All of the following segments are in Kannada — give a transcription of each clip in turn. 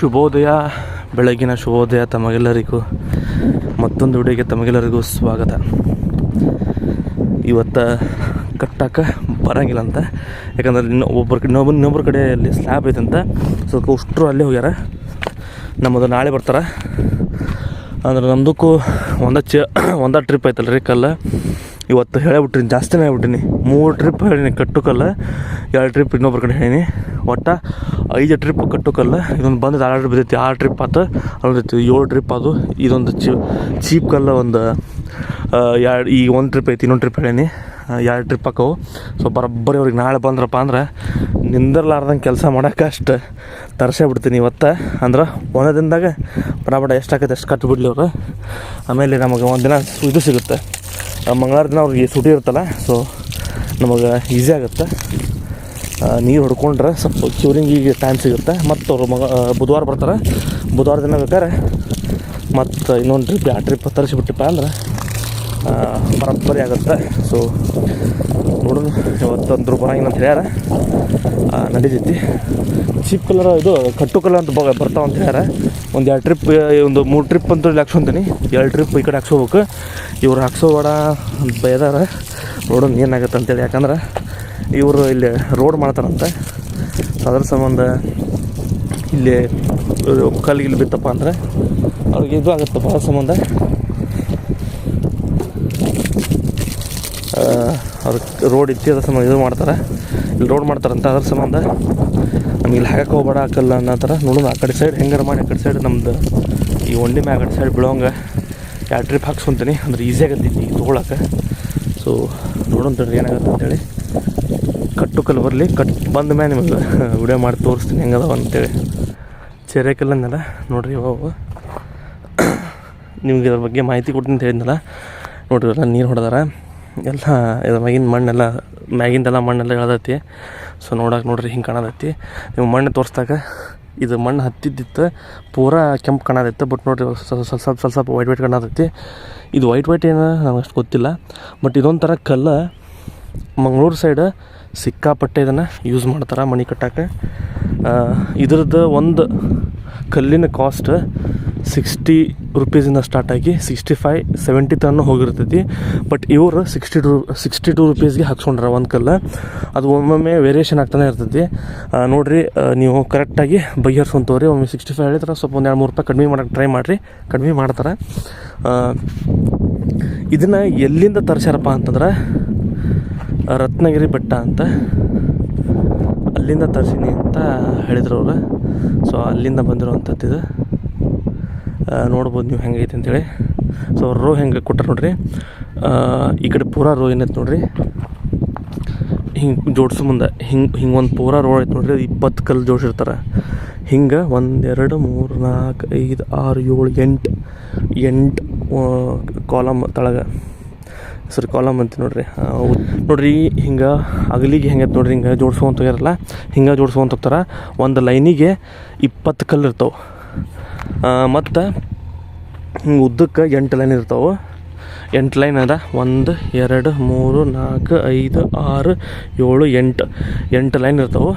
ಶುಭೋದಯ, ಬೆಳಗಿನ ಶುಭೋದಯ ತಮಗೆಲ್ಲರಿಗೂ, ಮತ್ತೊಂದು ವಿಡಿಯೋಗೆ ತಮಗೆಲ್ಲರಿಗೂ ಸ್ವಾಗತ. ಇವತ್ತು ಕಟ್ಟಕ್ಕೆ ಬರಂಗಿಲ್ಲ ಅಂತ ಯಾಕಂದ್ರೆ ಒಬ್ಬರ ಕಡೆ ಇನ್ನೊಬ್ಬ ಇನ್ನೊಬ್ಬರ ಕಡೆ ಅಲ್ಲಿ ಸ್ಲ್ಯಾಬ್ ಐತೆ ಅಂತ, ಸ್ವಲ್ಪ ಉಷ್ಟರು ಅಲ್ಲೇ ಹೋಗ್ಯಾರ. ನಮ್ಮದು ನಾಳೆ ಬರ್ತಾರೆ. ಅಂದ್ರೆ ನಮ್ದಕ್ಕೂ ಒಂದ ಚ ಒಂದ ಟ್ರಿಪ್ ಐತಲ್ಲ ರೀ ಕಲ್ಲ. ಇವತ್ತು ಹೇಳಿಬಿಟ್ರಿ ಜಾಸ್ತಿನೇ ಹೇಳ್ಬಿಟ್ಟಿನಿ. ಮೂರು ಟ್ರಿಪ್ ಹೇಳಿನಿ, ಕಟ್ಟುಕಲ್ಲ. ಎರಡು ಟ್ರಿಪ್ ಇನ್ನೊಬ್ರ ಕಡೆ ಹೇಳೀನಿ. ಒಟ್ಟು ಐದು ಟ್ರಿಪ್ ಕಟ್ಟುಕಲ್ಲ. ಇದೊಂದು ಬಂದು ಆರು ಟ್ರಿಪ್ ಬಿದ್ದೈತಿ ಆರು ಟ್ರಿಪ್ ಆತು ಅಲ್ಲೈತಿ ಏಳು ಟ್ರಿಪ್ ಅದು ಇದೊಂದು ಚೀ, ಚೀಪ್ ಕಲ್ಲ ಒಂದು ಎರಡು, ಈ ಒಂದು ಟ್ರಿಪ್ ಐತಿ, ಇನ್ನೊಂದು ಟ್ರಿಪ್ ಹೇಳೀನಿ. ಎರಡು ಟ್ರಿಪ್ ಹಾಕವು. ಸೊ ಬರೋಬ್ಬರಿ ಅವ್ರಿಗೆ ನಾಳೆ ಬಂದ್ರಪ್ಪ ಅಂದ್ರೆ ನಿಂದಿರ್ಲಾರ್ದಂಗೆ ಕೆಲಸ ಮಾಡೋಕೆ ಅಷ್ಟು ತರಿಸೇ ಬಿಡ್ತೀನಿ ಇವತ್ತು. ಅಂದ್ರೆ ಒಂದೇ ದಿನದಾಗ ಬಡ ಬಡ ಎಷ್ಟು ಆಕೈತೆ ಅಷ್ಟು ಕಟ್ಟು ಬಿಡಲಿ ಅವರು. ಆಮೇಲೆ ನಮಗೆ ಒಂದು ದಿನ ಇದು ಸಿಗುತ್ತೆ. ಮಂಗಳವಾರ ದಿನ ಅವ್ರಿಗೆ ಸುಟಿ ಇರುತ್ತಲ್ಲ ಸೊ ನಮಗೆ ಈಸಿ ಆಗುತ್ತೆ. ನೀರು ಹೊಡ್ಕೊಂಡ್ರೆ ಸ್ವಲ್ಪ ಕ್ಯೂರಿಂಗಿಗೆ ಟೈಮ್ ಸಿಗುತ್ತೆ. ಮತ್ತು ಅವರು ಮಗ ಬುಧವಾರ ಬರ್ತಾರೆ. ಬುಧವಾರ ದಿನ ಬೇಕಾದ್ರೆ ಮತ್ತು ಇನ್ನೊಂದು ಟ್ರಿಪ್ ಆ ಟ್ರಿಪ್ ತರಿಸಿಬಿಟ್ಟಿಪ್ಪ ಅಂದ್ರೆ ಬರಬ್ಬರಿ ಆಗುತ್ತೆ. ಸೊ ನೋಡೋಣ ಇವತ್ತೊಂದು ರೂಪಾಯಿ ಅಂತ ಹೇಳ್ಯಾರ. ನಡೀತೈತಿ. ಚೀಪ್ ಕಲರ್ ಇದು, ಕಟ್ಟು ಕಲರ್ ಅಂತ ಬರ್ತಾವಂತ ಹೇಳ್ಯಾರ. ಒಂದು ಎರಡು ಟ್ರಿಪ್ ಒಂದು ಮೂರು ಟ್ರಿಪ್ ಅಂತ ಇಲ್ಲಿ ಹಾಕ್ಸ್ಕೊಂತೀನಿ. ಎರಡು ಟ್ರಿಪ್ ಈ ಕಡೆ ಹಾಕ್ಸೋಬೇಕು ಇವ್ರು ಹಾಕ್ಸೋಬೇಡ ಅಂತ ಬೈದಾರ. ನೋಡೋಣ ಏನಾಗುತ್ತೆ ಅಂತೇಳಿ. ಯಾಕಂದ್ರೆ ಇವರು ಇಲ್ಲಿ ರೋಡ್ ಮಾಡ್ತಾರಂತೆ. ಅದ್ರ ಸಂಬಂಧ ಇಲ್ಲಿ ಕಲ್ಲಿಗೆ ಇಲ್ಲಿ ಬಿತ್ತಪ್ಪ ಅಂದರೆ ಅವ್ರಿಗೆ ಇದು ಆಗುತ್ತೆ ಭಾಳ ಸಂಬಂಧ. ಅವ್ರ ರೋಡ್ ಇತ್ತಿ ಅದ್ರ ಸಂಬಂಧ ಇದು ಮಾಡ್ತಾರೆ. ಇಲ್ಲಿ ರೋಡ್ ಮಾಡ್ತಾರಂತ ಅದ್ರ ಸಂಬಂಧ. ನಮ್ಗೆ ಇಲ್ಲಿ ಹಾಕಕ್ಕೆ ಹೋಗ್ಬೇಡ, ಹಾಕಲ್ಲ ಅನ್ನೋ ಥರ. ನೋಡೋಣ ಆ ಕಡೆ ಸೈಡ್ ಹೆಂಗಾರ ಮಾಡಿ ಆ ಕಡೆ ಸೈಡ್ ನಮ್ದು ಈ ಒಂಡಿ ಮ್ಯಾಗ ಕಡೆ ಸೈಡ್ ಬೀಳೋಂಗ. ಎರಡು ಟ್ರಿಪ್ ಹಾಕ್ಸ್ಕೊಂತೀನಿ, ಅಂದ್ರೆ ಈಸಿ ಆಗತ್ತೈತಿ ತೊಗೊಳಕ್ಕೆ. ಸೊ ನೋಡೋಣ ತಡ್ರಿ ಏನಾಗುತ್ತೆ ಅಂತೇಳಿ. ಕಟ್ಟು ಕಲ್ಲು ಬರಲಿ, ಕಟ್ ಬಂದ ಮೇಲೆ ನಿಮಗೆ ವಿಡಿಯೋ ಮಾಡಿ ತೋರಿಸ್ತೀನಿ ಹೆಂಗದವ ಅಂತೇಳಿ. ಚೆರೆ ಕಲ್ಲನ್ನೆಲ್ಲ ನೋಡ್ರಿ ಅವು. ನಿಮ್ಗೆ ಇದ್ರ ಬಗ್ಗೆ ಮಾಹಿತಿ ಕೊಡ್ತೀನಿ ಅಂತ ಹೇಳಿದ್ನಲ್ಲ. ನೋಡ್ರಿ ಎಲ್ಲ ನೀರು ಹೊಡೆದಾರ. ಎಲ್ಲ ಇದು ಮ್ಯಾಗಿನ ಮಣ್ಣೆಲ್ಲ, ಮ್ಯಾಗಿಂದೆಲ್ಲ ಮಣ್ಣೆಲ್ಲ ಇಳ್ದೈತಿ. ಸೊ ನೋಡಕ್ಕೆ ನೋಡ್ರಿ ಹಿಂಗೆ ಕಾಣತೈತಿ ನೀವು ಮಣ್ಣು ತೋರಿಸ್ದಾಗ ಇದು ಮಣ್ಣು ಹತ್ತಿದ್ದಿತ್ತು, ಪೂರಾ ಕೆಂಪು ಕಾಣೋದಿತ್ತು ಬಟ್ ನೋಡ್ರಿ ಸ್ವಲ್ಪ ಸ್ವಲ್ಪ ಸ್ವಲ್ಪ ಸ್ವಲ್ಪ ಸ್ವಲ್ಪ ವೈಟ್ ವೈಟ್ ಕಾಣತೈತಿ ಇದು ವೈಟ್ ವೈಟ್ ಏನು ನನಗೆ ಅಷ್ಟು ಗೊತ್ತಿಲ್ಲ ಬಟ್ ಇದೊಂಥರ ಕಲ್ಲು ಮಂಗಳೂರು ಸೈಡ್ ಸಿಕ್ಕಾಪಟ್ಟೆ ಇದನ್ನು ಯೂಸ್ ಮಾಡ್ತಾರೆ ಮಣಿ ಕಟ್ಟಕ್ಕೆ ಇದ್ರದ್ದು ಒಂದು ಕಲ್ಲಿನ ಕಾಸ್ಟ್ ಸಿಕ್ಸ್ಟಿ ರುಪೀಸಿಂದ ಸ್ಟಾರ್ಟ್ ಆಗಿ ಸಿಕ್ಸ್ಟಿ ಫೈವ್, ಸೆವೆಂಟಿ ತನಕ ಹೋಗಿರ್ತೈತಿ. ಬಟ್ ಇವರು ಸಿಕ್ಸ್ಟಿ ಟು ಸಿಕ್ಸ್ಟಿ ಟು ರುಪೀಸ್ಗೆ ಹಾಕ್ಸ್ಕೊಂಡ್ರ ಒಂದು ಕಲ್ಲ. ಅದು ಒಮ್ಮೊಮ್ಮೆ ವೇರಿಯೇಷನ್ ಆಗ್ತಾನೆ ಇರ್ತೈತಿ. ನೋಡಿರಿ ನೀವು ಕರೆಕ್ಟಾಗಿ ಬಗೆಹರಿಸ್ಕೊಂತವ್ರಿ. ಒಮ್ಮೆ ಸಿಕ್ಸ್ಟಿ ಫೈವ್ ಹೇಳಿದ್ರೆ ಸ್ವಲ್ಪ ಒಂದು ಎರಡು ಮೂರು ರೂಪಾಯಿ ಕಡಿಮೆ ಮಾಡೋಕ್ಕೆ ಟ್ರೈ ಮಾಡಿರಿ. ಕಡಿಮೆ ಮಾಡ್ತಾರೆ. ಇದನ್ನು ಎಲ್ಲಿಂದ ತರಿಸ್ಯಾರಪ್ಪ ಅಂತಂದ್ರೆ, ರತ್ನಗಿರಿ ಬೆಟ್ಟ ಅಂತ ಅಲ್ಲಿಂದ ತರಿಸೀನಿ ಅಂತ ಹೇಳಿದ್ರು ಅವರು. ಸೊ ಅಲ್ಲಿಂದ ಬಂದಿರುವಂಥದ್ದು ಇದು. ನೋಡ್ಬೋದು ನೀವು ಹೆಂಗೈತೆ ಅಂತೇಳಿ. ಸೊ ರೋ ಹೆಂಗೆ ಕೊಟ್ಟರೆ ನೋಡ್ರಿ. ಈ ಕಡೆ ಪೂರ ರೋ ಏನೈತೆ ನೋಡ್ರಿ. ಹಿಂಗೆ ಜೋಡಿಸೋ ಮುಂದೆ. ಹಿಂಗೆ ಹಿಂಗೆ ಒಂದು ಪೂರ ರೋ ಐತೆ ನೋಡ್ರಿ. ಇಪ್ಪತ್ತು ಕಲ್ಲು ಜೋಡಿಸಿರ್ತಾರೆ. ಹಿಂಗೆ ಒಂದು ಎರಡು ಮೂರು, ನಾಲ್ಕು, ಐದು, ಆರು, ಏಳು, ಎಂಟು ಎಂಟು ಕಾಲಮ್ ತಳಗೆ. ಸರಿ ಕಾಲಮ್ ಅಂತ ನೋಡ್ರಿ. ನೋಡ್ರಿ, ಹಿಂಗೆ ಅಗಲಿಗೆ ಹೆಂಗೈತೆ ನೋಡ್ರಿ. ಹಿಂಗೆ ಜೋಡ್ಸ್ಕೊಂತ ಹೋಗ್ಯಾರಲ್ಲ. ಹಿಂಗೆ ಜೋಡ್ಸ್ಕೊಂತ ಹೋಗ್ತಾರೆ. ಒಂದು ಲೈನಿಗೆ ಇಪ್ಪತ್ತು ಕಲ್ಲು ಇರ್ತಾವೆ. ಮತ್ತು ಉದ್ದಕ್ಕೆ ಎಂಟು ಲೈನ್ ಇರ್ತಾವೆ. ಎಂಟು ಲೈನ್ ಅದ. ಒಂದು, ಎರಡು, ಮೂರು, ನಾಲ್ಕು, ಐದು, ಆರು, ಏಳು, ಎಂಟು. ಎಂಟು ಲೈನ್ ಇರ್ತಾವೆ.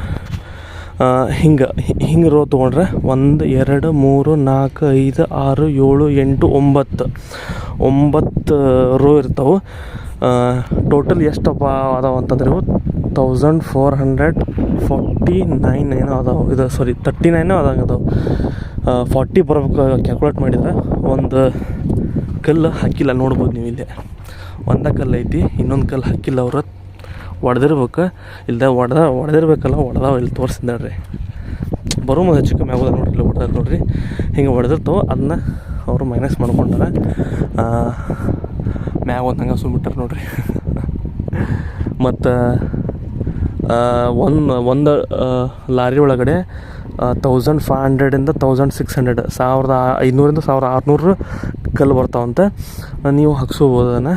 ಹಿಂಗೆ ಹಿಂಗೆ ರೋ ತೊಗೊಂಡ್ರೆ ಒಂದು, ಎರಡು, ಮೂರು, ನಾಲ್ಕು, ಐದು, ಆರು, ಏಳು, ಎಂಟು, ಒಂಬತ್ತು. ಒಂಬತ್ತು ರೋ ಇರ್ತಾವೆ. ಟೋಟಲ್ ಎಷ್ಟಪ್ಪ ಅದಾವ ಅಂತಂದ್ರೆ ಇವು? Thousand four hundred forty nine ಏನೋ ಅದಾವೆ. ಇದು ಸಾರಿ ತರ್ಟಿ ನೈನೋ ಅದಂಗೆ ಅದಾವೆ. ಫಾರ್ಟಿ ಬರ್ಬೇಕು ಕ್ಯಾಲ್ಕುಲೇಟ್ ಮಾಡಿದ್ರೆ ಒಂದು ಕಲ್ಲು ಹಾಕಿಲ್ಲ ನೋಡ್ಬೋದು ನೀವು ಇಲ್ಲಿ. ಒಂದೇ ಕಲ್ಲು ಐತಿ, ಇನ್ನೊಂದು ಕಲ್ಲು ಹಾಕಿಲ್ಲ ಅವ್ರು. ಹೊಡೆದಿರ್ಬೇಕು ಇಲ್ಲದೆ ಒಡೆದ ಹೊಡೆದಿರ್ಬೇಕಲ್ಲ ಹೊಡೆದಾವ ಇಲ್ಲಿ ತೋರಿಸಿದ್ದಾಳ್ರಿ ಬರೋ ಮುಂದೆ ಹೆಚ್ಚು ಕಮ್ಮಿ ಆಗೋದ ನೋಡ್ರಿ ಇಲ್ಲಿ ಹೊಡೆದ ನೋಡ್ರಿ. ಹಿಂಗೆ ಹೊಡೆದಿರ್ತವೆ ಅದನ್ನ ಅವರು ಮೈನಸ್ ಮಾಡ್ಕೊಂಡಾರ. ಮ್ಯಾಗ ಒಂದು ಹಂಗೆ ಸುಮ್ಬಿಟ್ಟಾರೆ ನೋಡ್ರಿ. ಮತ್ತು ಒಂದು ಒಂದು ಲಾರಿ ಒಳಗಡೆ ತೌಸಂಡ್ ಫೈವ್ ಹಂಡ್ರೆಡಿಂದ ತೌಸಂಡ್ ಸಿಕ್ಸ್ ಹಂಡ್ರೆಡ್ ಸಾವಿರದ ಐನೂರಿಂದ ಸಾವಿರದ ಆರುನೂರು ಕಲ್ಲು ಬರ್ತಾವಂತೆ. ನೀವು ಹಾಕ್ಸೋಬೋದು ಅದನ್ನು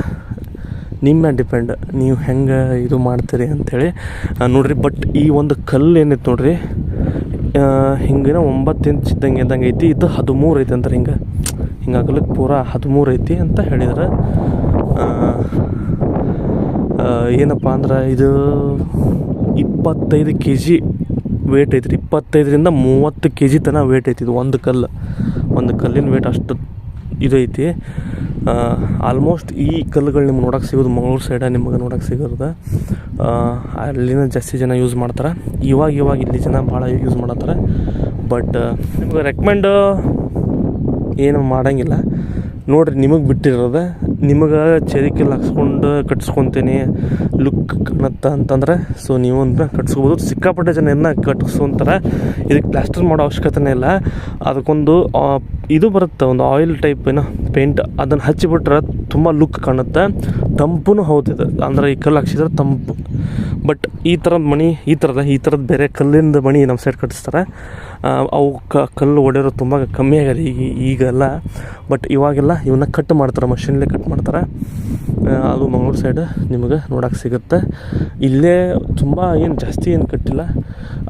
ನಿಮ್ಮ ಮೇಲೆ ಡಿಪೆಂಡ್. ನೀವು ಹೆಂಗೆ ಇದು ಮಾಡ್ತೀರಿ ಅಂಥೇಳಿ ನೋಡಿರಿ, ಬಟ್ ಈ ಒಂದು ಕಲ್ಲು ಏನಿತ್ತು ನೋಡಿರಿ ಹಿಂಗಿನ ಒಂಬತ್ತು ಇಂಚ್ ಇದ್ದಂಗೆ ಇದ್ದಂಗೆ ಐತಿ, ಇದು ಹದಿಮೂರು ಐತಿ ಅಂತಾರೆ ಹಿಂಗೆ. ಹಿಂಗೆ ಪೂರ ಪೂರಾ ಹದಿಮೂರು ಐತಿ ಅಂತ ಹೇಳಿದ್ರೆ. ಏನಪ್ಪ ಅಂದ್ರೆ ಇದು ಇಪ್ಪತ್ತೈದು ಕೆ ಜಿ ವೇಟ್ ಐತ್ರಿ. ಇಪ್ಪತ್ತೈದರಿಂದ ಮೂವತ್ತು ಕೆ ಜಿ ತನಕ ವೇಟ್ ಐತಿ ಇದು. ಒಂದು ಕಲ್ಲು. ಒಂದು ಕಲ್ಲಿನ ವೇಟ್ ಅಷ್ಟು ಇದೈತಿ ಆಲ್ಮೋಸ್ಟ್ ಈ ಕಲ್ಲುಗಳು ನಿಮ್ಗೆ ನೋಡೋಕೆ ಸಿಗೋದು ಮಂಗಳೂರು ಸೈಡ ನಿಮಗೆ ನೋಡೋಕೆ ಸಿಗೋದು. ಅಲ್ಲಿನ ಜಾಸ್ತಿ ಜನ ಯೂಸ್ ಮಾಡ್ತಾರೆ. ಇವಾಗ ಇವಾಗ ಇಲ್ಲಿ ಜನ ಭಾಳ ಯೂಸ್ ಮಾಡತ್ತಾರೆ. ಬಟ್ ನಿಮ್ಗೆ ರೆಕಮೆಂಡ್ ಏನು ಮಾಡೋಂಗಿಲ್ಲ. ನೋಡಿರಿ, ನಿಮಗೆ ಬಿಟ್ಟಿರೋದು. ನಿಮಗೆ ಚೆರಿಕಲ್ಲಿ ಹಾಕ್ಸ್ಕೊಂಡು ಕಟ್ಸ್ಕೊತೀನಿ, ಲುಕ್ ಕಾಣುತ್ತೆ ಅಂತಂದ್ರೆ ಸೊ ನೀವು ಅದನ್ನ ಕಟ್ಸ್ಕೊಬೋದು. ಸಿಕ್ಕಾಪಟ್ಟೆ ಜನ ಇದನ್ನ ಕಟ್ಸ್ಕೊಂತಾರೆ. ಇದಕ್ಕೆ ಪ್ಲಾಸ್ಟರ್ ಮಾಡೋ ಅವಶ್ಯಕತೆನೇ ಇಲ್ಲ. ಅದಕ್ಕೊಂದು ಇದು ಬರುತ್ತೆ, ಒಂದು ಆಯಿಲ್ ಟೈಪ್ ಏನೋ ಪೇಂಟ್. ಅದನ್ನು ಹಚ್ಚಿಬಿಟ್ರೆ ತುಂಬ ಲುಕ್ ಕಾಣುತ್ತೆ. ತಂಪು ಹೌದಿದೆ. ಅಂದ್ರೆ ಈ ಕಲ್ಲು ಹಾಕ್ಸಿದ್ರೆ ತಂಪು. ಬಟ್ ಈ ಥರದ ಮಣಿ, ಈ ಥರದ ಈ ಥರದ ಬೇರೆ ಕಲ್ಲಿಂದ ಮಣಿ ನಮ್ಮ ಸೈಡ್ ಕಟ್ಟಿಸ್ತಾರೆ. ಅವು ಕಲ್ಲು ಒಡೆಯೋರು ತುಂಬ ಕಮ್ಮಿ ಆಗ್ಯದ ಈಗ ಈಗೆಲ್ಲ. ಬಟ್ ಇವಾಗೆಲ್ಲ, ಇವನ್ನ ಕಟ್ ಮಾಡ್ತಾರೆ ಮಷಿನಲ್ಲೇ ಕಟ್ ಮಾಡ್ತಾರೆ. ಅದು ಮಂಗಳೂರು ಸೈಡ್ ನಿಮಗೆ ನೋಡೋಕೆ ಸಿಗುತ್ತೆ. ಇಲ್ಲೇ ತುಂಬ ಏನು ಜಾಸ್ತಿ ಏನು ಕಟ್ಟಿಲ್ಲ.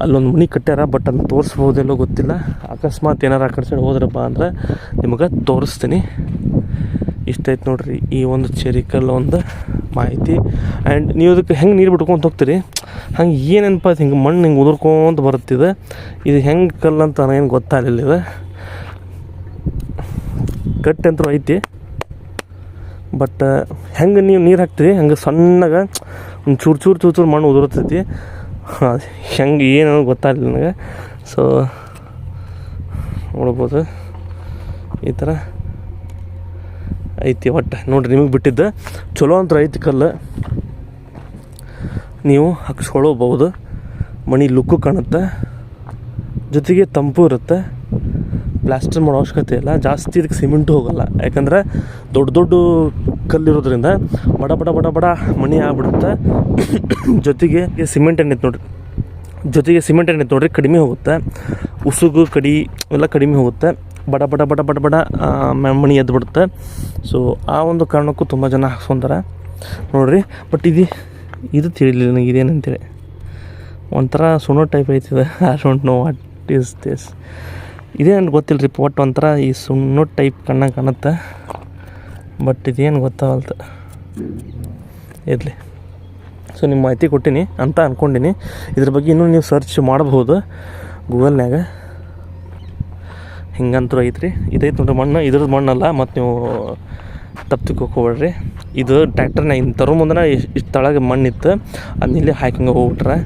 ಅಲ್ಲೊಂದು ಮಣಿ ಕಟ್ಟ್ಯಾರ, ಬಟ್ ಅದನ್ನ ತೋರಿಸ್ಬೋದೆಲ್ಲೋ ಗೊತ್ತಿಲ್ಲ. ಅಕಸ್ಮಾತ್ ಏನಾರು ಆ ಕಡೆ ಸೈಡ್ ಹೋದ್ರಪ್ಪ ಅಂದ್ರೆ ನಿಮಗೆ ತೋರಿಸ್ತೀನಿ. ಇಷ್ಟೈತೆ ನೋಡ್ರಿ ಈ ಒಂದು ಚೆರಿಕಲ್ ಒಂದು ಮಾಹಿತಿ. ಆ್ಯಂಡ್ ನೀವು ಅದಕ್ಕೆ ಹೆಂಗೆ ನೀರು ಬಿಟ್ಕೊಂತ ಹೋಗ್ತೀರಿ. ಹಂಗೆ ಏನೇನಪ್ಪ ಹಿಂಗೆ ಮಣ್ಣು ಹಿಂಗೆ ಉದುರ್ಕೊಂತ ಬರುತ್ತಿದೆ. ಇದು ಹೆಂಗೆ ಕಲ್ಲು ಅಂತ ನನಗೇನು ಗೊತ್ತಾಗಲಿಲ್ಲ ಇದು. ಗಟ್ಟಿ ಅಂತೂ ಐತಿ. ಬಟ್, ಹೆಂಗೆ ನೀವು ನೀರು ಹಾಕ್ತೀರಿ? ಹಂಗೆ ಸಣ್ಣಗೆ ಒಂದು ಚೂರು ಚೂರು ಚೂರು ಚೂರು ಮಣ್ಣು ಉದುರ್ತೈತಿ. ಹೆಂಗೆ ಏನು ಗೊತ್ತಾಗಲಿಲ್ಲ ನನಗೆ. ಸೊ ನೋಡ್ಬೋದು. ಈ ಥರ ಐತಿ ಒಟ್ಟು. ನೋಡಿರಿ ನಿಮಗೆ ಬಿಟ್ಟಿದ್ದು. ಚಲೋ ಅಂತ ಐತಿ ಕಲ್ಲು. ನೀವು ಹಾಕಿಸ್ಕೊಳ್ಳಬಹುದು ಮಣಿ ಲುಕ್ಕು ಕಾಣುತ್ತೆ. ಜೊತೆಗೆ ತಂಪು ಇರುತ್ತೆ. ಪ್ಲಾಸ್ಟರ್ ಮಾಡೋ ಅವಶ್ಯಕತೆ ಇಲ್ಲ. ಜಾಸ್ತಿ ಇದಕ್ಕೆ ಸಿಮೆಂಟು ಹೋಗಲ್ಲ. ಯಾಕಂದ್ರೆ ದೊಡ್ಡ ದೊಡ್ಡ ಕಲ್ಲಿರೋದ್ರಿಂದ ಬಡ ಬಡ ಬಡ ಬಡ ಮಣಿ ಆಗ್ಬಿಡುತ್ತೆ. ಜೊತೆಗೆ ಸಿಮೆಂಟ್ ಎಣ್ಣೆ ನೋಡಿರಿ. ಜೊತೆಗೆ ಸಿಮೆಂಟ್ ಎಣ್ಣೆ ನೋಡಿರಿ, ಕಡಿಮೆ ಹೋಗುತ್ತೆ. ಉಸುಗು ಕಡಿ ಎಲ್ಲ ಕಡಿಮೆ ಹೋಗುತ್ತೆ. ಬಡ ಬಡ ಬಡ ಬಡ ಬಡ ಮಣಿ ಎದ್ದು ಬಿಡುತ್ತೆ ಸೊ ಆ ಒಂದು ಕಾರಣಕ್ಕೂ ತುಂಬ ಜನ ಹಾಕ್ಸ್ಕೊಂತಾರೆ. ನೋಡಿರಿ ಬಟ್ ಇದು ಇದು ತಿಳಿಲಿಲ್ಲ ನನಗೆ ಇದೇನಂತೇಳಿ ಒಂಥರ ಸುಣ್ಣ type ಐತಿದೆ. I don't know what is this ಇದೇನು ಗೊತ್ತಿಲ್ಲ ರೀ ಒಟ್ಟು ಒಂಥರ ಈ ಸುಣ್ಣ ಟೈಪ್ ಕಣ್ಣಂಗೆ ಕಾಣುತ್ತೆ. ಬಟ್ ಇದೇನು ಗೊತ್ತಾಗಲ್ತ ಇರಲಿ. ಸೊ ನಿಮ್ಮ ಮಾಹಿತಿ ಕೊಟ್ಟೀನಿ, ಅಂತ ಅಂದ್ಕೊಂಡಿನಿ ಇದ್ರ ಬಗ್ಗೆ ಇನ್ನೂ ನೀವು ಸರ್ಚ್ ಮಾಡಬಹುದು ಗೂಗಲ್ನ್ಯಾಗ. ಹಿಂಗಂತೂ ಐತ್ರಿ. ಇದೈತೆ ನೋಡ್ರಿ ಮಣ್ಣು ಇದ್ರದ್ದು ಮಣ್ಣಲ್ಲ, ಮತ್ತು ನೀವು ತಪ್ಪು ಹೋಗ್ಬೇಡ್ರಿ. ಇದು ಟ್ರ್ಯಾಕ್ಟರ್ನ ಇನ್ನು ತರೋ ಮುಂದೆ ಇಷ್ಟು ತಳಗೆ ಮಣ್ಣಿತ್ತು. ಅದನ್ನ ಇಲ್ಲಿ ಹಾಕಂಗೆ ಹೋಗ್ಬಿಟ್ರೆ.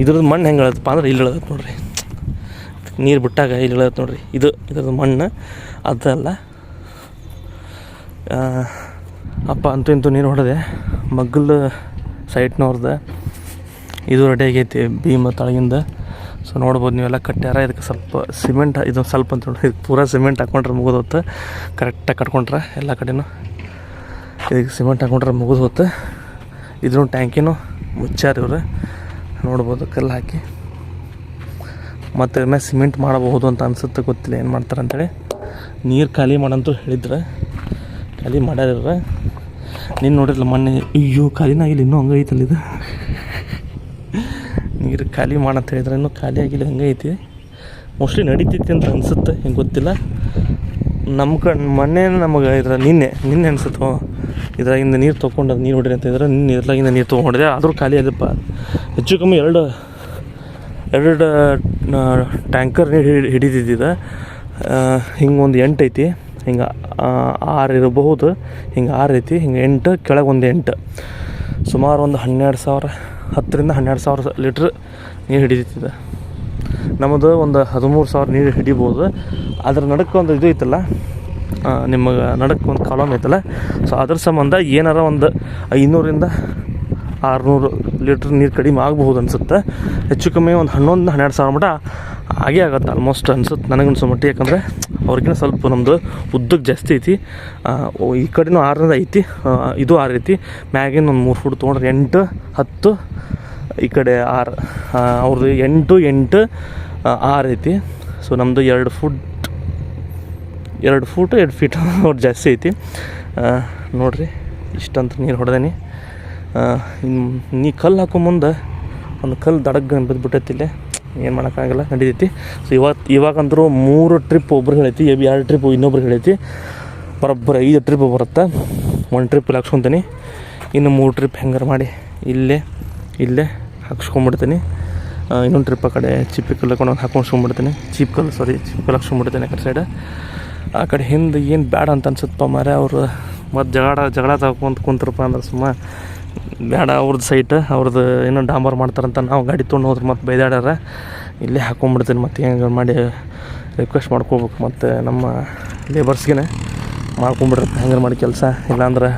ಇದ್ರದ್ದು ಮಣ್ಣು ಹೆಂಗೆ ಹೇಳತ್ತಪ್ಪ ಅಂದ್ರೆ ಇಲ್ಲಿ ಹೇಳತ್ತೆ ನೋಡ್ರಿ. ನೀರು ಬಿಟ್ಟಾಗ ಇಲ್ಲಿ ಹೇಳತ್ತೆ ನೋಡ್ರಿ. ಇದು ಇದ್ರದ್ದು ಮಣ್ಣು. ಅದಲ್ಲ ಅಪ್ಪ ಅಂತೂ ಇಂತೂ ನೀರು ಹೊಡೆದೆ. ಮಗ್ಗಲ್ ಸೈಟ್ನವ್ರದ್ದು ಇದು ರೆಡಿ ಆಗೈತಿ ಭೀಮ ತಳಗಿಂದ. ಸೊ ನೋಡ್ಬೋದು ನೀವೆಲ್ಲ ಕಟ್ಟ್ಯಾರ. ಇದಕ್ಕೆ ಸ್ವಲ್ಪ ಸಿಮೆಂಟ್ ಇದು ಸ್ವಲ್ಪ ಅಂತ ನೋಡಿ ಇದಕ್ಕೆ ಪೂರಾ ಸಿಮೆಂಟ್ ಹಾಕೊಂಡ್ರೆ ಮುಗಿದು ಹೊತ್ತು ಕರೆಕ್ಟಾಗಿ ಕಟ್ಕೊಂಡ್ರೆ ಎಲ್ಲ ಕಡೆನೂ. ಇದಕ್ಕೆ ಸಿಮೆಂಟ್ ಹಾಕೊಂಡ್ರೆ ಮುಗಿದು ಹೊತ್ತು ಇದ್ರ ಟ್ಯಾಂಕಿನೂ ಮುಚ್ಚಾರ ಇವ್ರು. ನೋಡ್ಬೋದು, ಕಲ್ಲು ಹಾಕಿ. ಮತ್ತು ಮೇಲೆ ಸಿಮೆಂಟ್ ಮಾಡಬಹುದು ಅಂತ ಅನ್ಸುತ್ತೆ, ಗೊತ್ತಿಲ್ಲ ಏನು ಮಾಡ್ತಾರೆ ಅಂತೇಳಿ. ನೀರು ಖಾಲಿ ಮಾಡಂತೂ ಹೇಳಿದ್ರೆ, ಖಾಲಿ ಮಾಡ್ಯಾರ ನೀನು ನೋಡಿರಲ್ಲ ಮೊನ್ನೆ, ಅಯ್ಯೋ ಖಾಲಿನಾಗಿಲ್ಲ ಇನ್ನೂ ಹಂಗೆ ಐತಲ್ಲ ಇದು. ನೀರು ಖಾಲಿ ಮಾಡಂತ ಹೇಳಿದ್ರೆ ಇನ್ನೂ ಖಾಲಿ ಆಗಿಲ್ಲ, ಹಂಗೆ ಐತಿ. ಮೋಸ್ಟ್ಲಿ ನಡೀತೈತಿ ಅಂತ ಅನ್ಸುತ್ತೆ, ಹಿಂಗೆ ಗೊತ್ತಿಲ್ಲ. ನಮ್ಮ ಕಣ್, ಮೊನ್ನೆ ನಮಗೆ ಇದ್ರ ನಿನ್ನೆ ನಿನ್ನೆ ಅನಿಸುತ್ತೋ ಇದ್ರಾಗಿಂದ ನೀರು ತೊಗೊಂಡು ನೀರು ಹೊಡಿರಿ ಅಂತ ಇದ್ರೆ ನಿನ್ನೆ ಇದ್ರಾಗಿಂದ ನೀರು ತೊಗೊಂಡಿದೆ, ಆದರೂ ಖಾಲಿ ಅದಪ್ಪ ಹೆಚ್ಚು ಕಮ್ಮಿ ಎರಡು ಎರಡು ಟ್ಯಾಂಕರ್ ನೀರು ಹಿಡಿ, ಹಿಡಿದಿದ್ದಿದೆ. ಹಿಂಗೆ ಒಂದು ಎಂಟು ಐತಿ, ಹಿಂಗೆ ಆರು ಇರಬಹುದು, ಹಿಂಗೆ ಆರು ಐತಿ, ಹಿಂಗೆ ಎಂಟು, ಕೆಳಗೆ ಒಂದು ಎಂಟು. ಸುಮಾರು ಒಂದು ಹನ್ನೆರಡು ಸಾವಿರ ಹತ್ತರಿಂದ ಹನ್ನೆರಡು ಸಾವಿರ ಲೀಟ್ರ್ ನೀರು ಹಿಡಿದಿತ್ತಿದೆ. ನಮ್ಮದು ಒಂದು ಹದಿಮೂರು ಸಾವಿರ ನೀರು ಹಿಡಿಬೋದು. ಅದ್ರ ನಡಕ್ಕೆ ಒಂದು ಇದು ಐತಲ್ಲ ನಿಮಗೆ ನಡಕ್ಕೆ ಒಂದು ಕಾಲಮ್ ಐತಲ್ಲ, ಸೊ ಅದ್ರ ಸಂಬಂಧ ಏನಾರ ಒಂದು ಐನೂರಿಂದ ಆರುನೂರು ಲೀಟ್ರ್ ನೀರು ಕಡಿಮೆ ಆಗಬಹುದು ಅನಿಸುತ್ತೆ. ಹೆಚ್ಚು ಕಮ್ಮಿ ಒಂದು ಹನ್ನೊಂದು, ಹನ್ನೆರಡು ಸಾವಿರ ಮಟ ಆಗೇ ಆಗುತ್ತೆ ಆಲ್ಮೋಸ್ಟ್ ಅನ್ಸುತ್ತೆ ನನಗನ್ಸೋ ಮಟ್ಟಿಗೆ. ಯಾಕಂದರೆ ಅವ್ರಿಗಿನ ಸ್ವಲ್ಪ ನಮ್ಮದು ಉದ್ದಕ್ಕೆ ಜಾಸ್ತಿ ಐತಿ. ಈ ಕಡೆನೂ ಆರನೇದು ಐತಿ. ಇದು ಆರು ಐತಿ. ಮ್ಯಾಗಿನ ಒಂದು ಮೂರು ಫುಟ್ ತೊಗೊಂಡ್ರೆ ಎಂಟು, ಹತ್ತು, ಈ ಕಡೆ ಆರು ಅವ್ರದ್ದು ಎಂಟು ಎಂಟು ಆರು ಐತಿ. ಸೊ ನಮ್ಮದು ಎರಡು ಫುಟ್ ಎರಡು ಫುಟ್, ಎರಡು ಫೀಟ್ ಅವ್ರು ಜಾಸ್ತಿ ಐತಿ. ನೋಡಿರಿ, ಇಷ್ಟಂತ ನೀರು ಹೊಡೆದೇನಿ. ನೀ ಕಲ್ಲು ಹಾಕೋ ಮುಂದೆ ಒಂದು ಕಲ್ಲು ದಡಗ್ ಬಿದ್ದುಬಿಟ್ಟೈತಿ ಇಲ್ಲೇ. ಏನು ಮಾಡೋಕ್ಕಾಗಲ್ಲ, ನಡೀತೈತಿ. ಸೊ ಇವತ್ತು ಇವಾಗಂದ್ರೂ ಮೂರು ಟ್ರಿಪ್ ಒಬ್ರು ಹೇಳೈತಿ ಎರಡು ಟ್ರಿಪ್ ಇನ್ನೊಬ್ರು ಹೇಳೈತಿ. ಬರೋಬ್ಬರ ಐದು ಟ್ರಿಪ್ ಬರುತ್ತೆ. ಒಂದು ಟ್ರಿಪ್ ಇಲ್ಲಿ ಹಾಕ್ಸ್ಕೊತೀನಿ. ಇನ್ನು ಮೂರು ಟ್ರಿಪ್ ಹೆಂಗಾರು ಮಾಡಿ ಇಲ್ಲೇ ಇಲ್ಲೇ ಹಾಕ್ಸ್ಕೊಂಬಿಡ್ತೀನಿ. ಇನ್ನೊಂದು ಟ್ರಿಪ್ ಆ ಕಡೆ ಚಿಪ್ಪಿ ಕಲ್ಲು ಕೊಂಡು ಹಾಕೊಂಡ್ಸ್ಕೊಂಡ್ಬಿಡ್ತೀನಿ ಚೀಪ್ ಕಲ್ಲು ಸಾರಿ ಚಿಪ್ ಕಲ್ಲು ಹಾಕ್ಸ್ಕೊಂಬಿಡ್ತೀನಿ ಆ ಕಡೆ ಸೈಡ್ ಆ ಕಡೆ ಹಿಂದೆ ಏನು ಬೇಡ ಅಂತ ಅನ್ಸುತ್ತಪ್ಪ ಮಾರೆ ಅವರು ಮತ್ತು ಜಗಳ ಜಗಳ ತಗೊಂತ ಕುಂತ್ರಪ್ಪ ಅಂದ್ರೆ ಸುಮ್ಮ ಬೇಡ ಅವ್ರದ್ದು ಸೈಟ್ ಅವ್ರದ್ದು ಏನೋ ಡಾಂಬರ್ ಮಾಡ್ತಾರಂತ ನಾವು ಗಾಡಿ ತೊಗೊಂಡು ಹೋದ್ರೆ ಮತ್ತೆ ಬೈದಾಡ್ಯಾರ, ಇಲ್ಲೇ ಹಾಕೊಂಡ್ಬಿಡ್ತೀನಿ ಮತ್ತೆ ಹೆಂಗೆ ಮಾಡಿ ರಿಕ್ವೆಸ್ಟ್ ಮಾಡ್ಕೋಬೇಕು ಮತ್ತು ನಮ್ಮ ಲೇಬರ್ಸ್ಗೆ ಮಾಡ್ಕೊಂಬಿಡ್ರಿ, ಹೆಂಗೆ ಮಾಡಿ ಕೆಲಸ, ಇಲ್ಲಾಂದ್ರೆ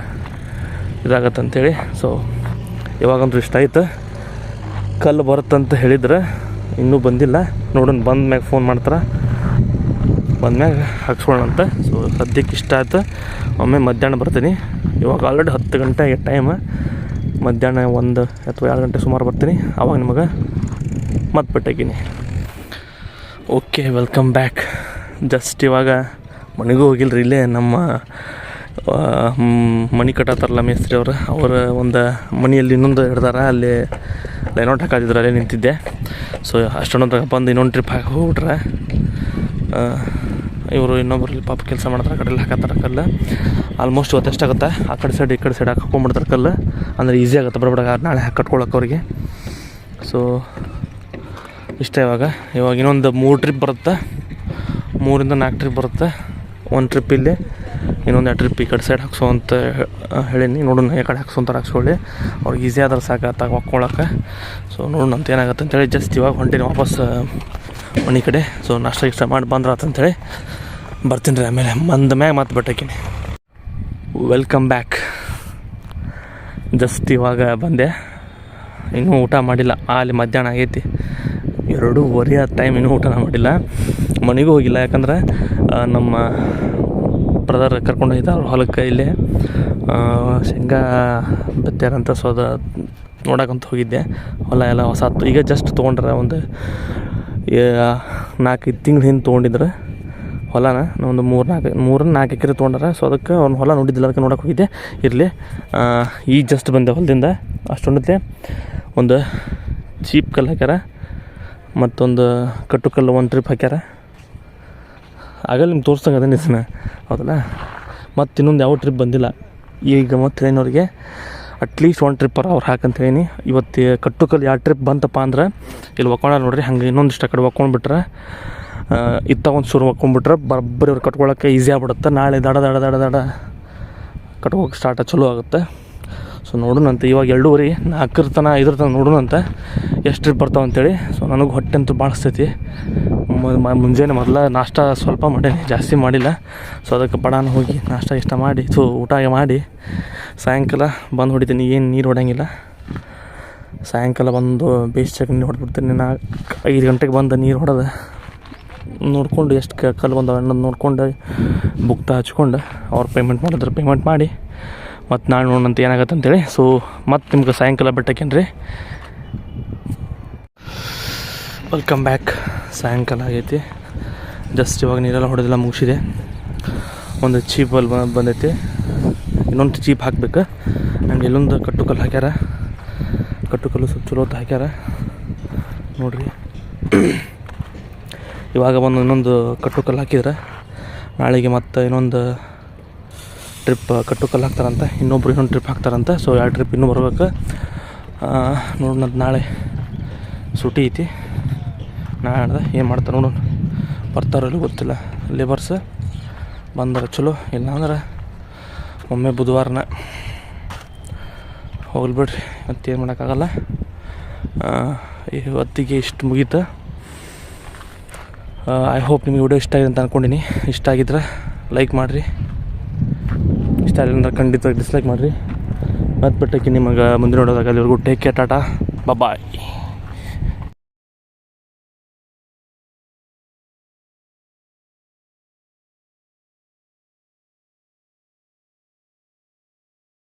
ಇದಾಗತ್ತೆ ಅಂಥೇಳಿ ಸೊ ಇವಾಗಂತೂ ಇಷ್ಟ ಆಯ್ತು. ಕಲ್ಲು ಬರುತ್ತಂತ ಹೇಳಿದ್ರೆ ಇನ್ನೂ ಬಂದಿಲ್ಲ. ನೋಡೋಣ, ಬಂದ ಮ್ಯಾಗ ಫೋನ್ ಮಾಡ್ತಾರೆ. ಬಂದ್ಮ್ಯಾಗ ಹಾಕ್ಸ್ಕೊಳ್ಳೋಣಂತ. ಸೊ ಸದ್ಯಕ್ಕೆ ಇಷ್ಟ ಆಯ್ತು. ಒಮ್ಮೆ ಮಧ್ಯಾಹ್ನ ಬರ್ತೀನಿ. ಇವಾಗ ಆಲ್ರೆಡಿ ಹತ್ತು ಗಂಟೆ ಟೈಮ್ ಮಧ್ಯಾಹ್ನ ಒಂದು ಅಥವಾ ಎರಡು ಗಂಟೆ ಸುಮಾರು ಬರ್ತೀನಿ. ಅವಾಗ ನಿಮಗೆ ಮತ್ತೆ ಬಿಟ್ಟಾಕಿನಿ ಓಕೆ, ವೆಲ್ಕಮ್ ಬ್ಯಾಕ್. ಜಸ್ಟ್ ಇವಾಗ ಮನೆಗೂ ಹೋಗಿಲ್ಲ ಇಲ್ಲೇ ನಮ್ಮ ಮನೆ ಕಟ್ಟತ್ತಾರಲ್ಲ ಮೇಸ್ತ್ರಿ ಅವರು. ಅವರ ಒಂದು ಮನೆಯಲ್ಲಿ ಇನ್ನೊಂದು ಹಿಡ್ದಾರ ಅಲ್ಲಿ ಲೈನೌಟ್ ಹಾಕಿದ್ರು ಅಲ್ಲೇ ನಿಂತಿದ್ದೆ. ಸೊ ಅಷ್ಟೊಂದು ಬಂದು ಇನ್ನೊಂದು ಟ್ರಿಪ್ ಹಾಕಿ ಹೋಗ್ಬಿಟ್ರೆ ಇವರು ಇನ್ನೊಬ್ಬರಲ್ಲಿ ಪಾಪ ಕೆಲಸ ಮಾಡ್ತಾರೆ ಕಡೆಯಲ್ಲಿ ಕಡೆ ಹಾಕತ್ತಾರ ಕಲ್ಲು ಆಲ್ಮೋಸ್ಟ್ ಇವತ್ತು ಎಷ್ಟಾಗುತ್ತೆ ಆ ಕಡೆ ಸೈಡ್ ಈ ಕಡೆ ಸೈಡ್ ಹಾಕೊಂಡ್ಬಿಡ್ತಾರೆ ಕಲ್ಲು. ಅಂದರೆ ಈಸಿ ಆಗುತ್ತೆ ಬರಬೇಡ ನಾಳೆ ಕಟ್ಕೊಳಕ್ಕೆ ಅವ್ರಿಗೆ. ಸೊ ಇಷ್ಟ ಇವಾಗ. ಇವಾಗ ಇನ್ನೊಂದು ಮೂರು ಟ್ರಿಪ್ ಬರುತ್ತೆ. ಮೂರಿಂದ ನಾಲ್ಕು ಟ್ರಿಪ್ ಬರುತ್ತೆ. ಒಂದು ಟ್ರಿಪ್ ಇಲ್ಲಿ. ಇನ್ನೊಂದು ಎರಡು ಟ್ರಿಪ್ ಈ ಕಡೆ ಸೈಡ್ ಹಾಕ್ಸೋ ಅಂತ ಹೇಳೀನಿ. ನೋಡೋಣ ಈ ಕಡೆ ಅಂತ ಹಾಕ್ಸ್ಕೊಳ್ಳಿ. ಅವ್ರಿಗೆ ಈಸಿ ಆದ್ರೆ ಸಾಕು ಹಾಕ್ಕೊಳಕ್ಕೆ ಸೊ ನೋಡೋಣ ಅಂತ ಏನಾಗುತ್ತೆ ಅಂತೇಳಿ ಜಸ್ಟ್ ಇವಾಗ ಹೊಂಟೀನಿ ವಾಪಸ್ ಮನೆ ಕಡೆ. ಸೊ ನಾಷ್ಟ ಇಷ್ಟ ಮಾಡಿ ಬಂದ್ರೆ ಆತಂತೇಳಿ ಬರ್ತೀನಿ ರೀ ಆಮೇಲೆ. ಮಂದ ಮ್ಯಾಗ ಮತ್ತೆ ಬಟ್ಟಕಿನಿ ವೆಲ್ಕಮ್ ಬ್ಯಾಕ್ ಜಸ್ಟ್ ಇವಾಗ ಬಂದೆ. ಇನ್ನೂ ಊಟ ಮಾಡಿಲ್ಲ. ಅಲ್ಲಿ ಮಧ್ಯಾಹ್ನ ಆಗೈತಿ. ಎರಡೂವರೆ ಆ ಟೈಮ್ ಇನ್ನೂ ಊಟ ಮಾಡಿಲ್ಲ. ಮನೆಗೂ ಹೋಗಿಲ್ಲ. ಯಾಕಂದ್ರೆ ನಮ್ಮ ಬ್ರದರ್ ಕರ್ಕೊಂಡು ಹೋಗಿದ್ದ ಹೊಲಕ್ಕೆ ಇಲ್ಲಿ. ಶೇಂಗಾ ಬೆತ್ತಾರಂತ ಸೋದ ನೋಡೋಕ್ಕಂತ ಹೋಗಿದ್ದೆ. ಹೊಲ ಎಲ್ಲ ಹೊಸ ಈಗ ಜಸ್ಟ್ ತೊಗೊಂಡ್ರೆ ಒಂದು ನಾಲ್ಕೈದು ತಿಂಗ್ಳು ಹಿಂದೆ ತೊಗೊಂಡಿದ್ರೆ ಹೊಲನ ಒಂದು ಮೂರು ನಾಲ್ಕು ಮೂರು ನಾಲ್ಕು ಎಕರೆ ತೊಗೊಂಡಾರ. ಸೊ ಅದಕ್ಕೆ ಅವ್ನು ಹೊಲ ನೋಡಿದ್ದಿಲ್ಲ, ಅದಕ್ಕೆ ನೋಡಕ್ಕೆ ಹೋಗಿದ್ದೆ. ಇರಲಿ. ಈ ಜಸ್ಟ್ ಬಂದೆ ಹೊಲದಿಂದ ಅಷ್ಟೊಂದತ್ತೆ ಒಂದು ಚೀಪ್ ಕಲ್ಲು ಹಾಕ್ಯಾರ. ಮತ್ತೊಂದು ಕಟ್ಟು ಕಲ್ಲು ಒಂದು ಟ್ರಿಪ್ ಹಾಕ್ಯಾರ. ಆಗಲ್ಲ ನಿಮ್ಗೆ ತೋರಿಸ್ದಂಗೆ ಅದೇ ನಿಜನ ಹೌದಲ್ಲ? ಮತ್ತು ಇನ್ನೊಂದು ಯಾವ ಟ್ರಿಪ್ ಬಂದಿಲ್ಲ. ಈಗ ಮತ್ತು ಟ್ರೈನವ್ರಿಗೆ ಅಟ್ಲೀಸ್ಟ್ ಒಂದು ಟ್ರಿಪ್ ಅವ್ರು ಹಾಕಂತ ಹೇಳೀನಿ. ಇವತ್ತು ಕಟ್ಟು ಕಲ್ಲು ಯಾವ ಟ್ರಿಪ್ ಬಂತಪ್ಪ ಅಂದ್ರೆ, ಇಲ್ಲಿ ಒಕ್ಕೊಂಡ ನೋಡ್ರಿ, ಹಂಗೆ ಇನ್ನೊಂದಿಷ್ಟು ಆ ಕಡೆ ಒಕ್ಕೊಂಡ್ಬಿಟ್ರೆ ಇತ್ತ ಒಂದು ಶುರು ಹಾಕೊಂಡ್ಬಿಟ್ರೆ ಬರೋಬ್ಬರಿ ಅವ್ರು ಕಟ್ಕೊಳಕ್ಕೆ ಈಸಿ ಆಗ್ಬಿಡುತ್ತೆ. ನಾಳೆ ದಡ ದಡ ದಡ ದಡ ಕಟ್ಕೋಕೆ ಸ್ಟಾರ್ಟ್ ಚಲೋ ಆಗುತ್ತೆ. ಸೊ ನೋಡೋಣಂತೆ ಇವಾಗ ಎರಡೂವರೆ, ನಾಲ್ಕರ ತನ, ಐದರ ತನಕ ನೋಡೋಣಂತೆ ಎಷ್ಟು ಟ್ರಿಪ್ ಬರ್ತಾವೆ ಅಂತೇಳಿ. ಸೊ ನನಗೆ ಹೊಟ್ಟೆ ಅಂತೂ ಭಾಳ ಹಸ್ತೈತಿ. ಮ- ಮ- ಮುಂಜಾನೆ ಮೊದಲ ನಾಷ್ಟ ಸ್ವಲ್ಪ ಮಾಡೇನಿ, ಜಾಸ್ತಿ ಮಾಡಿಲ್ಲ. ಸೊ ಅದಕ್ಕೆ ಬಡಾನ ಹೋಗಿ ನಾಷ್ಟ ಇಷ್ಟ ಮಾಡಿ ಸೊ ಊಟ ಮಾಡಿ, ಸಾಯಂಕಾಲ ಬಂದು ಹೊಡಿತೀನಿ, ಏನು ನೀರು ಹೊಡೋಂಗಿಲ್ಲ ಸಾಯಂಕಾಲ ಬಂದು ಬೇಸ್ ನೀರು ಹೊಡೆದ್ಬಿಡ್ತೀನಿ. ನಾಲ್ಕು, ಐದು ಗಂಟೆಗೆ ಬಂದು ನೀರು ಹೊಡೆದು. ನೋಡ್ಕೊಂಡು ಎಷ್ಟು ಕಲ್ಲು ಬಂದವ ಅನ್ನೋದು ನೋಡ್ಕೊಂಡು ಬುಕ್ತ ಹಚ್ಕೊಂಡು ಅವ್ರು ಪೇಮೆಂಟ್ ಮಾಡಿದ್ರೆ ಪೇಮೆಂಟ್ ಮಾಡಿ. ಮತ್ತು ನಾಳೆ ನೋಡೋಣಂತ ಏನಾಗತ್ತೆ ಅಂತೇಳಿ ಸೊ ಮತ್ತು ನಿಮ್ಗೆ ಸಾಯಂಕಾಲ ಬಿಟ್ಟಕೇನ್ರಿ? ವೆಲ್ಕಮ್ ಬ್ಯಾಕ್ ಸಾಯಂಕಾಲ ಆಗೈತಿ. ಜಸ್ಟ್ ಇವಾಗ ನೀರೆಲ್ಲ ಹೊಡೆದೆಲ್ಲ ಮುಗಿಸಿದೆ. ಒಂದು ಚೀಪ್ ಬಲ್ ಬಂದೈತಿ. ಇನ್ನೊಂದು ಚೀಪ್ ಹಾಕ್ಬೇಕು. ಆ್ಯಂಡ್ ಇಲ್ಲೊಂದು ಕಟ್ಟು ಕಲ್ಲು ಹಾಕ್ಯಾರ. ಕಟ್ಟು ಕಲ್ಲು ಸ್ವಲ್ಪ ಚಲೋ ಹಾಕ್ಯಾರ. ನೋಡ್ರಿ. ಇವಾಗ ಒಂದು ಇನ್ನೊಂದು ಕಟ್ಟು ಕಲ್ಲು ಹಾಕಿದ್ರೆ ನಾಳೆಗೆ ಮತ್ತೆ ಇನ್ನೊಂದು ಟ್ರಿಪ್ ಕಟ್ಟು ಕಲ್ಲು ಅಂತ ಇನ್ನೊಬ್ರು ಇನ್ನೊಂದು ಟ್ರಿಪ್ ಹಾಕ್ತಾರಂತೆ. ಸೊ ಎರಡು ಟ್ರಿಪ್ ಇನ್ನೂ ಬರ್ಬೇಕು. ನೋಡೋಣ ನಾಳೆ ಸುಟಿ ಐತಿ. ನಾಳೆ ಏನು ಮಾಡ್ತಾರೆ ನೋಡೋಣ. ಬರ್ತಾರೋ ಇಲ್ಲೋ ಗೊತ್ತಿಲ್ಲ. ಲೇಬರ್ಸ್ ಬಂದ್ರೆ ಚಲೋ. ಇಲ್ಲಾಂದ್ರೆ ಒಮ್ಮೆ ಬುಧವಾರನ ಹೋಗ್ಲಿ ಬಿಡ್ರಿ. ಮತ್ತೇನು ಮಾಡೋಕ್ಕಾಗಲ್ಲ. ಇವತ್ತಿಗೆ ಇಷ್ಟು ಮುಗೀತು. ಐ ಹೋಪ್ ನಿಮಗೆ ವಿಡಿಯೋ ಇಷ್ಟ ಆಗಿದೆ ಅಂತ ಅಂದ್ಕೊಂಡಿನಿ ಇಷ್ಟ ಆಗಿದ್ರೆ ಲೈಕ್ ಮಾಡಿರಿ. ಇಷ್ಟ ಆಗಿಲ್ಲ ಅಂದ್ರೆ ಖಂಡಿತವಾಗಿ ಡಿಸ್ಲೈಕ್ ಮಾಡಿರಿ. ಮತ್ತು ಬಿಟ್ಟಕ್ಕೆ ನಿಮಗೆ ಮುಂದೆ ನೋಡೋದಾಗ ಅಲ್ಲಿವರೆಗೂ ಟೇಕ್ ಕೇರ್ ಟಾಟಾ. ಬಾಯ್